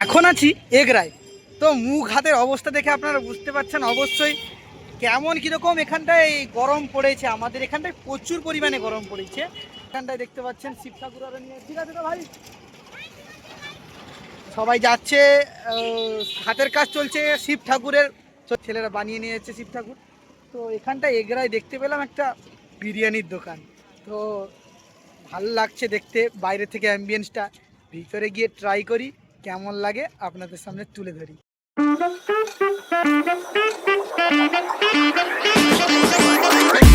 এখন আছি এগরায়। তো মুখ হাতের অবস্থা দেখে আপনারা বুঝতে পারছেন অবশ্যই কেমন কীরকম এখানটায় গরম পড়েছে। আমাদের এখানটায় প্রচুর পরিমাণে গরম পড়েছে। এখানটায় দেখতে পাচ্ছেন শিব ঠাকুর নিয়ে ঠিক আছে তো ভাই? সবাই যাচ্ছে হাতের কাজ চলছে শিব ঠাকুরের ছেলেরা বানিয়ে নিয়ে যাচ্ছে শিব ঠাকুর তো এখানটায় এগরায় দেখতে পেলাম একটা বিরিয়ানির দোকান। তো ভালো লাগছে দেখতে। বাইরে থেকে অ্যাম্বিয়েন্সটা ভিতরে গিয়ে ট্রাই করি। কেমন লাগে আপনাদের সামনে তুলে ধরি। তো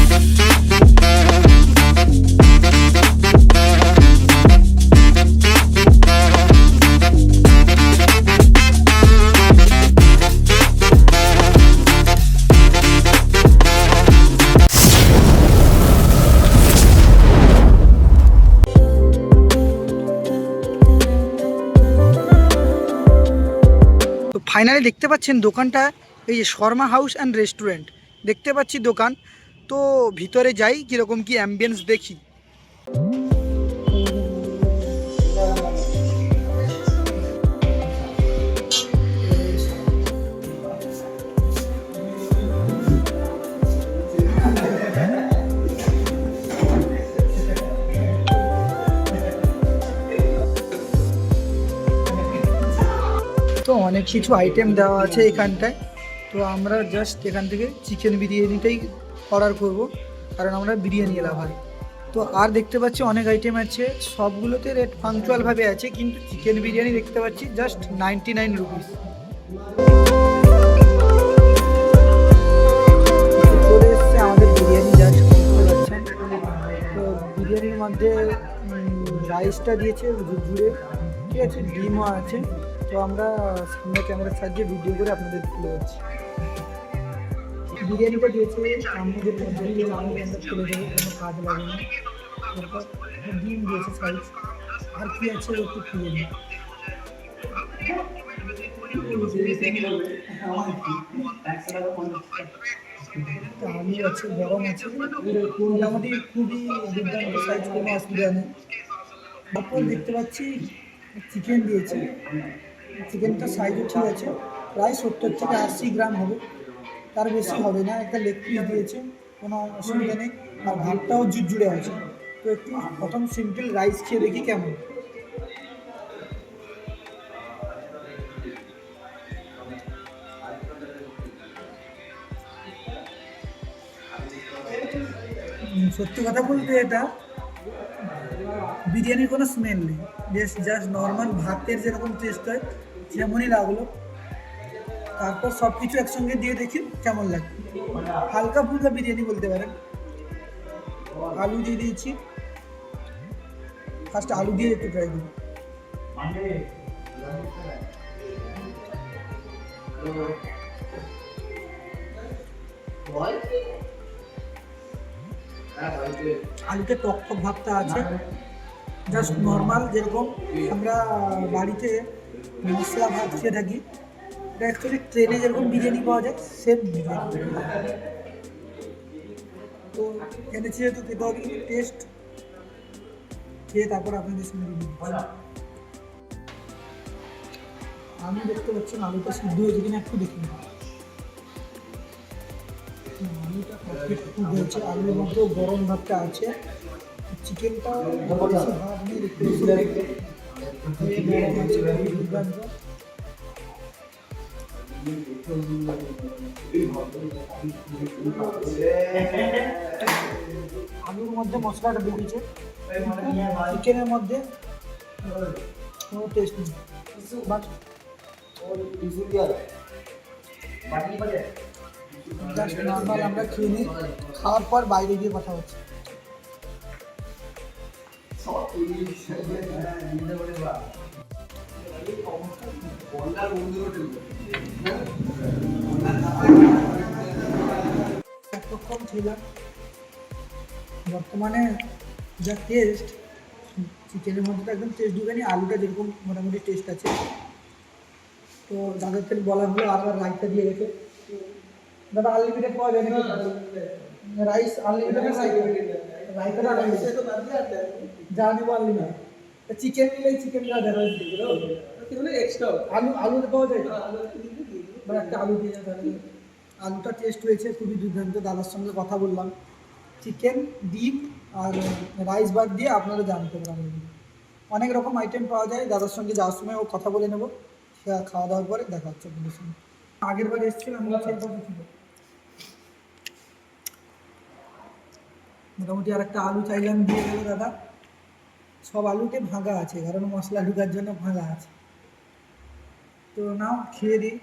ফাইনালি দেখতে পাচ্ছেন দোকানটা, এই যে শর্মা হাউস অ্যান্ড রেস্টুরেন্ট। দেখতে পাচ্ছি দোকান। তো ভিতরে যাই, কীরকম কি অ্যাম্বিয়েন্স দেখি। অনেক কিছু আইটেম দেওয়া আছে এখানটায়। তো আমরা জাস্ট এখান থেকে চিকেন বিরিয়ানিটাই অর্ডার করব, কারণ আমরা বিরিয়ানি এলা ভাই। তো আর দেখতে পাচ্ছি অনেক আইটেম আছে, সবগুলোতে রেট পাংচুয়ালভাবে আছে, কিন্তু চিকেন বিরিয়ানি দেখতে পাচ্ছি just ninety nine rupees biryani তো বিরিয়ানির মধ্যে রাইসটা দিয়েছে জুড়ে ঠিক আছে, ডিমও আছে। তো আমরা সামনে ক্যামেরার সাহায্যে ভিডিও করে আপনাদের তুলে যাচ্ছি বিরিয়ানিটা দিয়েছে আমাদের মধ্যে আমি তুলে দেবো কোনো কাজ লাগে না। তারপর ডিম দিয়েছে সাইজ আর কি আছে একটু দিই তো আমি আছে, গরম আছে। খুবই দুর্দান্ত সাইজ কোনো অসুবিধা নেই। তারপর দেখতে পাচ্ছি চিকেন দিয়েছে। চিকেনটা সাইজও ঠিক আছে। প্রায় সত্তর থেকে আশি গ্রাম হবে। তার বেশি হবে না। একটা লেগ পিস দিয়েছে। কোনো অসুবিধা নেই। আর ভাতটাও জুড়ে আছে। তো একটু প্রথম সিম্পল রাইস খেয়ে দেখি কেমন। সত্যি কথা বলতে এটা বিরিয়ানির কোনো স্মেল নেই। বেশ জাস্ট নর্মাল ভাতের যেরকম টেস্ট হয় যেমনই লাগল। তারপর সব কিছু একসঙ্গে দিয়ে দেখি কেমন লাগে হালকা ফুলকা বিরিয়ানি বলতে পারেন। আলু দিয়ে দিয়েছি। ফার্স্ট আলু দিয়ে একটু ট্রাই করি আলুতে টক টক ভাবটা আছে। জাস্ট নর্মাল যেরকম আমরা বাড়িতে মশলা ভাত খেয়ে থাকি এটা অ্যাকচুয়ালি ট্রেনে যেরকম বিরিয়ানি পাওয়া যায় সেম বিরিয়ানি। তো এনেছি যেহেতু খেতে হবে কিন্তু টেস্ট খেয়ে তারপর আপনাদের সঙ্গে আমি দেখতে পাচ্ছেন আলুটা সিদ্ধ হয়েছে কিনা একটু দেখি হয়েছে আলুর মধ্যেও গরম ভাতটা আছে চিকেনটা ভাত নেই আলুর মধ্যে মশলাটা বেরিয়েছে। চিকেনের মধ্যে কোনো টেস্ট নেই। বাট আমরা খেয়ে নিই। খাওয়ার পর বাইরে গিয়ে কথা হচ্ছে বর্তমানে যা টেস্ট চিকেনের মধ্যে তো একদম টেস্ট ঢুকেনি, আলুটা যেরকম মোটামুটি টেস্ট আছে। তো দাদাদের বলা হলো আর রাইসটা দিয়ে রেখে। দাদা আনলিমিটেড পাওয়া যায় নাকি? রাইস আনলিমিটেড রাইসটা রাইস যা নেব আনলিমিটেড চিকেন নিলেই চিকেন যা দেখা করতে হলে এক্সট্রা আলু আলু পাওয়া যায়। তো? আলু একটু দিয়ে আলু দিয়ে যাবে আলুটা টেস্ট হয়েছে খুবই দুর্দান্ত। দাদার সঙ্গে কথা বললাম। চিকেন ডিম আর রাইস বাদ দিয়ে আপনারা জানতে পারেন। অনেক রকম আইটেম পাওয়া যায়। দাদার সঙ্গে যাওয়ার সময় ও কথা বলে নেব। খাওয়া দাওয়ার পরে দেখা হচ্ছে আগের বার এসেছিলাম মোটামুটি আর একটা আলু চাইলাম দিয়ে গেল দাদা। সব আলুতে ভাঙা আছে, কারণ মশলা ঢুকার জন্য ভাঙা আছে। তো নাও, খেয়ে দিই।